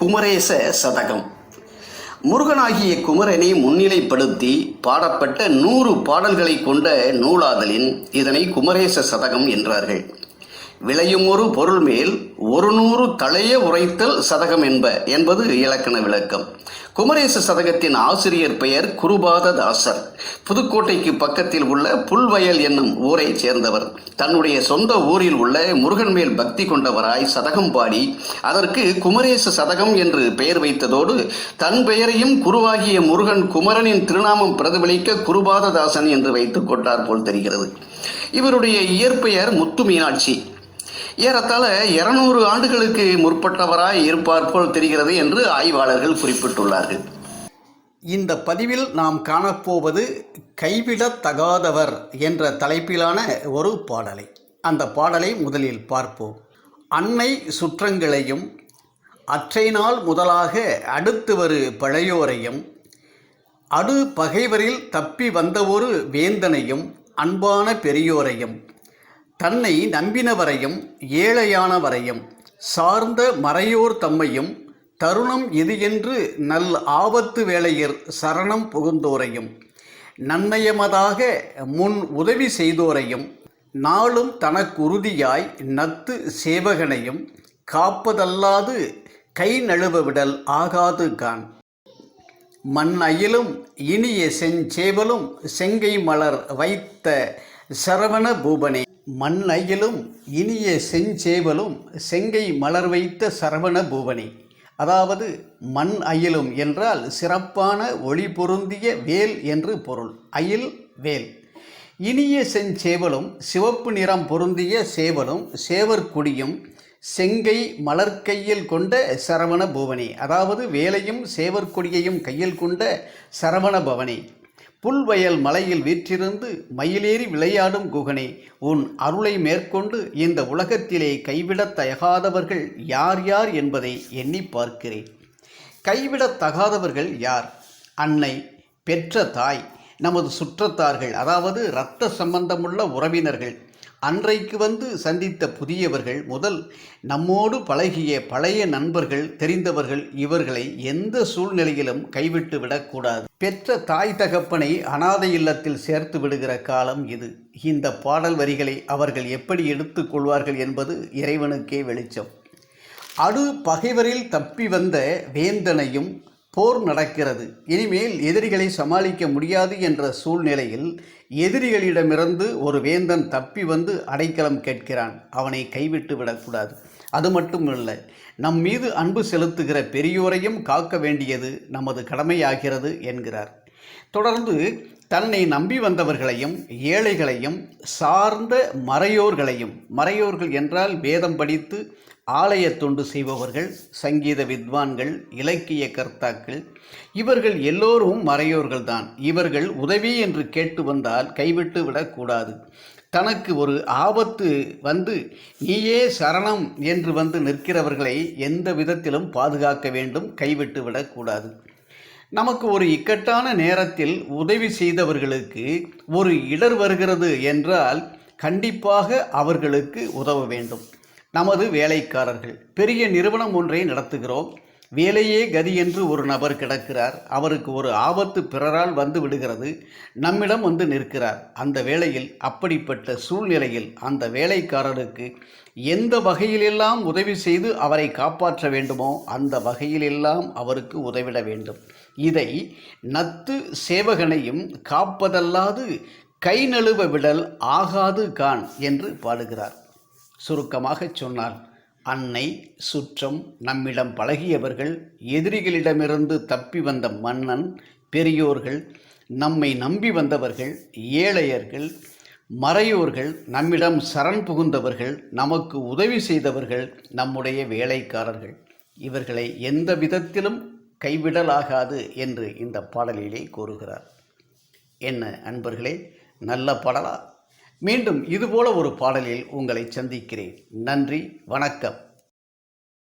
குமரேச சதகம். முருகனாகிய குமரனை முன்னிலைப்படுத்தி பாடப்பட்ட நூறு பாடல்களை கொண்ட நூலாதலின் இதனை குமரேச சதகம் என்றார்கள். விளையும் ஒரு பொருள் மேல் ஒரு நூறு தளைய உரைத்தல் சதகம் என்ப என்பது இலக்கண விளக்கம். குமரேச சதகத்தின் ஆசிரியர் பெயர் குருபாத தாசர் புதுக்கோட்டைக்கு பக்கத்தில் உள்ள புல்வயல் என்னும் ஊரைச் சேர்ந்தவர். தன்னுடைய சொந்த ஊரில் உள்ள முருகன் மேல் பக்தி கொண்டவராய் சதகம் பாடி அதற்கு குமரேச சதகம் என்று பெயர் வைத்ததோடு தன் பெயரையும் குருவாகிய முருகன் குமரனின் திருநாமம் பிரதிபலிக்க குருபாததாசன் என்று வைத்துக் கொண்டார் போல் தெரிகிறது. இவருடைய இயற்பெயர் முத்து மீனாட்சி ஏறத்தாழ இருநூறு ஆண்டுகளுக்கு முற்பட்டவராய் இருப்பார் போல் தெரிகிறது என்று ஆய்வாளர்கள் குறிப்பிட்டுள்ளார்கள். இந்த பதிவில் நாம் காணப்போவது கைவிடத்தகாதவர் என்ற தலைப்பிலான ஒரு பாடலை. அந்த பாடலை முதலில் பார்ப்போம். அன்னை சுற்றங்களையும் அற்றை நாள் முதலாக அடுத்து வரு பழையோரையும் அடு பகைவரில் தப்பி வந்த ஒரு வேந்தனையும் அன்பான பெரியோரையும் தன்னை நம்பினவரையும் ஏழையானவரையும் சார்ந்த மறையோர் தம்மையும் தருணம் இது என்று நல் ஆபத்து வேளையர் சரணம் புகுந்தோரையும் நன்மையமதாக முன் உதவி செய்தோரையும் நாளும் தனக்குறுதியாய் நத்து சேவகனையும் காப்பதல்லாது கை நழுவ விடல் ஆகாது கான். மண் அயிலும் இனிய செஞ்சேவலும் செங்கை மலர் வைத்த சரவண பூபனே. மண் அயிலும் இனிய செஞ்சேவலும் செங்கை மலர் வைத்த சரவண பூவனி. அதாவது மண் அயிலும் என்றால் சிறப்பான ஒளி பொருந்திய வேல் என்று பொருள். அயில் வேல். இனிய செஞ்சேவலும் சிவப்பு நிறம் பொருந்திய சேவலும் சேவற்குடியும் செங்கை மலர்கையில் கொண்ட சரவண பூவனி. அதாவது வேலையும் சேவற்கொடியையும் கையில் கொண்ட சரவண பவனி. புல்வயல் மலையில் வீற்றிருந்து மயிலேறி விளையாடும் குகனே உன் அருளை மேற்கொண்டு இந்த உலகத்திலே கைவிடத் தகாதவர்கள் யார் யார் என்பதை எண்ணி பார்க்கிறேன். கைவிடத் தகாதவர்கள் யார்? அன்னை பெற்ற தாய் நமது சுற்றத்தார்கள் அதாவது இரத்த சம்பந்தமுள்ள உறவினர்கள். அன்றைக்கு வந்து சந்தித்த புதியவர்கள் முதல் நம்மோடு பழகிய பழைய நண்பர்கள் தெரிந்தவர்கள் இவர்களை எந்த சூழ்நிலையிலும் கைவிட்டு விடக்கூடாது. பெற்ற தாய் தகப்பனை அனாதை இல்லத்தில் சேர்த்து விடுகிற காலம் இது. இந்த பாடல் வரிகளை அவர்கள் எப்படி எடுத்துக்கொள்வார்கள் என்பது இறைவனுக்கே வெளிச்சம். அடு பகைவரில் தப்பி வந்த வேந்தனையும் போர் நடக்கிறது. இனிமேல் எதிரிகளை சமாளிக்க முடியாது என்ற சூழ்நிலையில் எதிரிகளிடமிருந்து ஒரு வேந்தன் தப்பி வந்து அடைக்கலம் கேட்கிறான். அவனை கைவிட்டு விடக்கூடாது. அது மட்டும் இல்லை நம் மீது அன்பு செலுத்துகிற பெரியோரையும் காக்க வேண்டியது நமது கடமையாகிறது என்கிறார். தொடர்ந்து தன்னை நம்பி வந்தவர்களையும் ஏழைகளையும் சார்ந்த மறையோர்களையும் மறையோர்கள் என்றால் வேதம் படித்து ஆலய தொண்டு செய்பவர்கள் சங்கீத வித்வான்கள் இலக்கிய கர்த்தாக்கள் இவர்கள் எல்லோரும் மறையோர்கள்தான். இவர்கள் உதவி என்று கேட்டு வந்தால் கைவிட்டு விடக்கூடாது தனக்கு ஒரு ஆபத்து வந்து நீயே சரணம் என்று வந்து நிற்கிறவர்களை எந்த விதத்திலும் பாதுகாக்க வேண்டும் கைவிட்டு விடக்கூடாது நமக்கு ஒரு இக்கட்டான நேரத்தில் உதவி செய்தவர்களுக்கு ஒரு இடர் வருகிறது என்றால் கண்டிப்பாக அவர்களுக்கு உதவ வேண்டும். நமது வேலைக்காரர்கள். பெரிய நிறுவனம் ஒன்றை நடத்துகிறோம். வேலையே கதி என்று ஒரு நபர் கிடக்கிறார். அவருக்கு ஒரு ஆபத்து பிறரால் வந்து விடுகிறது. நம்மிடம் வந்து நிற்கிறார். அந்த வேளையில் அப்படிப்பட்ட சூழ்நிலையில் அந்த வேலைக்காரருக்கு எந்த வகையிலெல்லாம் உதவி செய்து அவரை காப்பாற்ற வேண்டுமோ அந்த வகையிலெல்லாம் அவருக்கு உதவிட வேண்டும். இதை நத்து சேவகனையும் காப்பதல்லாது கை நழுவ விடல் ஆகாது கான் என்று பாடுகிறார். சுருக்கமாகச் சொன்னால் அன்னை சுற்றம் நம்மிடம் பழகியவர்கள் எதிரிகளிடமிருந்து தப்பி வந்த மன்னன் பெரியோர்கள் நம்மை நம்பி வந்தவர்கள் ஏழையர்கள் மறையோர்கள் நம்மிடம் சரண் புகுந்தவர்கள் நமக்கு உதவி செய்தவர்கள் நம்முடைய வேலைக்காரர்கள். இவர்களை எந்த விதத்திலும் கைவிடலாகாது என்று இந்த பாடலிலே கூறுகிறார். என்ன அன்பர்களே நல்ல பாடலா? மீண்டும் இதுபோல ஒரு பாடலில் உங்களை சந்திக்கிறேன். நன்றி வணக்கம்.